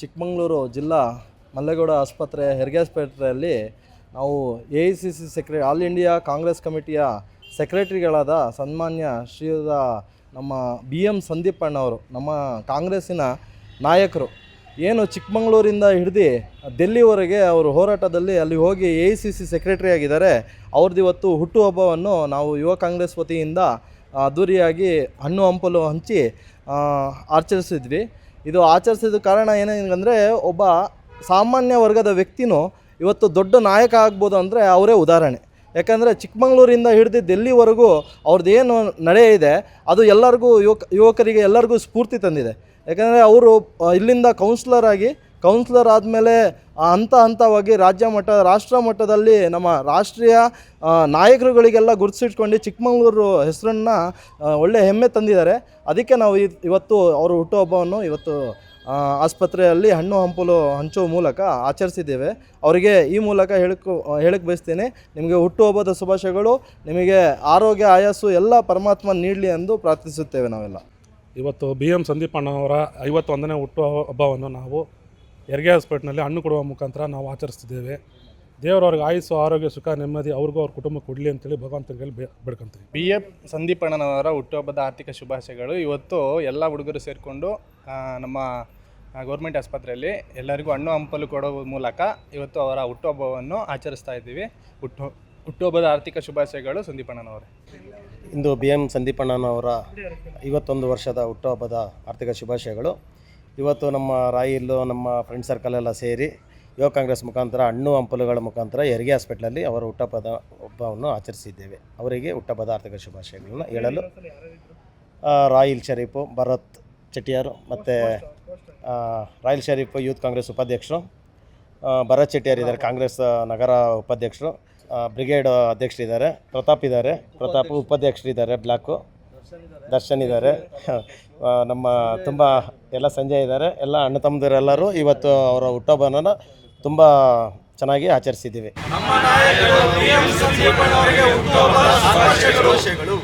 ಚಿಕ್ಕಮಗಳೂರು ಜಿಲ್ಲಾ ಮಲ್ಲೇಗೌಡ ಆಸ್ಪತ್ರೆ, ಹೆರಿಗೆಸ್ಪೇಟೆಯಲ್ಲಿ ನಾವು ಎ ಐ ಸಿ ಸಿ ಸೆಕ್ರೆ, ಆಲ್ ಇಂಡಿಯಾ ಕಾಂಗ್ರೆಸ್ ಕಮಿಟಿಯ ಸೆಕ್ರೆಟರಿಗಳಾದ ಸನ್ಮಾನ್ಯ ಶ್ರೀಯುತ ನಮ್ಮ ಬಿ ಎಂ ಸಂದೀಪ್ ಅಣ್ಣವರು, ನಮ್ಮ ಕಾಂಗ್ರೆಸ್ಸಿನ ನಾಯಕರು. ಏನು ಚಿಕ್ಕಮಗಳೂರಿಂದ ಹಿಡಿದು ಡೆಲ್ಲಿವರೆಗೆ ಅವರು ಹೋರಾಟದಲ್ಲಿ ಅಲ್ಲಿ ಹೋಗಿ A I C C secretary ಆಗಿದ್ದಾರೆ, ಅವ್ರದ್ದು ಇವತ್ತು ಹುಟ್ಟುಹಬ್ಬವನ್ನು ನಾವು ಯುವ ಕಾಂಗ್ರೆಸ್ ವತಿಯಿಂದ ಅದ್ದೂರಿಯಾಗಿ ಹಣ್ಣು ಹಂಪಲು ಹಂಚಿ ಆಚರಿಸಿದ್ವಿ. ಇದು ಆಚರಿಸಿದ ಕಾರಣ ಏನೇನಂದರೆ ಒಬ್ಬ ಸಾಮಾನ್ಯ ವರ್ಗದ ವ್ಯಕ್ತಿನೂ ಇವತ್ತು ದೊಡ್ಡ ನಾಯಕ ಆಗ್ಬೋದು ಅಂದರೆ ಅವರೇ ಉದಾಹರಣೆ. ಯಾಕಂದರೆ ಚಿಕ್ಕಮಗಳೂರಿಂದ ಹಿಡಿದು ಡೆಲ್ಲಿವರೆಗೂ ಅವ್ರದ್ದು ಏನು ನಡೆ ಇದೆ, ಅದು ಎಲ್ಲರಿಗೂ ಯುವಕ, ಯುವಕರಿಗೆ ಎಲ್ಲರಿಗೂ ಸ್ಫೂರ್ತಿ ತಂದಿದೆ. ಯಾಕಂದರೆ ಅವರು ಇಲ್ಲಿಂದ ಕೌನ್ಸಿಲರ್ ಆಗಿ ಕೌನ್ಸಿಲರ್ ಆದಮೇಲೆ ಹಂತ ಹಂತವಾಗಿ ರಾಜ್ಯ ಮಟ್ಟ, ರಾಷ್ಟ್ರ ಮಟ್ಟದಲ್ಲಿ ನಮ್ಮ ರಾಷ್ಟ್ರೀಯ ನಾಯಕರುಗಳಿಗೆಲ್ಲ ಗುರುತಿಸಿಟ್ಕೊಂಡು ಚಿಕ್ಕಮಗಳೂರು ಹೆಸರನ್ನು ಒಳ್ಳೆ ಹೆಮ್ಮೆ ತಂದಿದ್ದಾರೆ. ಅದಕ್ಕೆ ನಾವು ಇವತ್ತು ಅವರು ಹುಟ್ಟುಹಬ್ಬವನ್ನು ಇವತ್ತು ಆಸ್ಪತ್ರೆಯಲ್ಲಿ ಹಣ್ಣು ಹಂಪಲು ಹಂಚುವ ಮೂಲಕ ಆಚರಿಸಿದ್ದೇವೆ. ಅವರಿಗೆ ಈ ಮೂಲಕ ಹೇಳಕ್ಕೆ ಹೇಳಕ್ಕೆ ಬಯಸ್ತೀನಿ. ನಿಮಗೆ ಹುಟ್ಟುಹಬ್ಬದ ಶುಭಾಶಯಗಳು. ನಿಮಗೆ ಆರೋಗ್ಯ, ಆಯಾಸು ಎಲ್ಲ ಪರಮಾತ್ಮ ನೀಡಲಿ ಎಂದು ಪ್ರಾರ್ಥಿಸುತ್ತೇವೆ ನಾವೆಲ್ಲ. ಇವತ್ತು ಬಿ ಎಂ ಸಂದೀಪಣ್ಣವರ ಐವತ್ತೊಂದನೇ ಹುಟ್ಟು ಹಬ್ಬವನ್ನು ನಾವು ಹೆರಿಗೆ ಹಾಸ್ಪಿಟ್ಲಲ್ಲಿ ಹಣ್ಣು ಕೊಡುವ ಮುಖಾಂತರ ನಾವು ಆಚರಿಸ್ತಿದ್ದೇವೆ. ದೇವರವ್ರಿಗೆ ಆಯುಸ್ಸು ಆರೋಗ್ಯ ಸುಖ ನೆಮ್ಮದಿ ಅವ್ರಿಗೂ ಅವ್ರ ಕುಟುಂಬ ಕೊಡಲಿ ಅಂತೇಳಿ ಭಗವಂತನಿಗೆ ಬೇಡ್ಕೊಂತೀವಿ. ಬಿ ಎಫ್ ಸಂದೀಪಣ್ಣನವರ ಹುಟ್ಟುಹಬ್ಬದ ಆರ್ಥಿಕ ಶುಭಾಶಯಗಳು. ಇವತ್ತು ಎಲ್ಲ ಹುಡುಗರು ಸೇರಿಕೊಂಡು ನಮ್ಮ ಗೌರ್ಮೆಂಟ್ ಆಸ್ಪತ್ರೆಯಲ್ಲಿ ಎಲ್ಲರಿಗೂ ಹಣ್ಣು ಹಂಪಲು ಕೊಡೋ ಮೂಲಕ ಇವತ್ತು ಅವರ ಹುಟ್ಟುಹಬ್ಬವನ್ನು ಆಚರಿಸ್ತಾ ಇದ್ದೀವಿ. ಹುಟ್ಟು ಹುಟ್ಟುಹಬ್ಬದ ಆರ್ಥಿಕ ಶುಭಾಶಯಗಳು ಸಂದೀಪಣ್ಣನವರೇ ಇಂದು ಬಿ ಎಂ ಸಂದೀಪಣ್ಣನವರ ಐವತ್ತೊಂದು ವರ್ಷದ ಹುಟ್ಟುಹಬ್ಬದ ಆರ್ಥಿಕ ಶುಭಾಶಯಗಳು. ಇವತ್ತು ನಮ್ಮ ರಾಯಿಲ್ಲು ನಮ್ಮ ಫ್ರೆಂಡ್ ಸರ್ಕಲ್ ಎಲ್ಲ ಸೇರಿ ಯುವ ಕಾಂಗ್ರೆಸ್ ಮುಖಾಂತರ, ಹಣ್ಣು ಹಂಪಲುಗಳ ಮುಖಾಂತರ ಹೆರಿಗೆ ಹಾಸ್ಪಿಟ್ಲಲ್ಲಿ ಅವರ ಹುಟ್ಟಪದ ಹಬ್ಬವನ್ನು ಆಚರಿಸಿದ್ದೇವೆ. ಅವರಿಗೆ ಹುಟ್ಟಪದ ಆರ್ಥಿಕ ಶುಭಾಶಯಗಳನ್ನು ಹೇಳಲು ರಾಯಿಲ್ ಶರೀಫು, ಭರತ್ ಚೆಟ್ಟಿಯಾರು ಮತ್ತು ರಾಯಲ್ ಶರೀಫ್ ಯೂತ್ ಕಾಂಗ್ರೆಸ್ ಉಪಾಧ್ಯಕ್ಷರು ಭರತ್ ಚೆಟ್ಟಿಯಾರ್ ಇದ್ದಾರೆ, ಕಾಂಗ್ರೆಸ್ ನಗರ ಉಪಾಧ್ಯಕ್ಷರು ಬ್ರಿಗೇಡ್ ಅಧ್ಯಕ್ಷರಿದ್ದಾರೆ, ಪ್ರತಾಪ್ ಇದ್ದಾರೆ, ಪ್ರತಾಪ್ ಉಪಾಧ್ಯಕ್ಷರಿದ್ದಾರೆ ಬ್ಲಾಕು. ದರ್ಶನ್ ಇದ್ದಾರೆ ನಮ್ಮ ತುಂಬ ಎಲ್ಲ ಸಂಜೆ ಇದ್ದಾರೆ. ಎಲ್ಲ ಅಣ್ಣ ತಮ್ಮದಿರೆಲ್ಲರೂ ಇವತ್ತು ಅವರ ಹುಟ್ಟಬನ ತುಂಬ ಚೆನ್ನಾಗಿ ಆಚರಿಸಿದ್ದೀವಿ.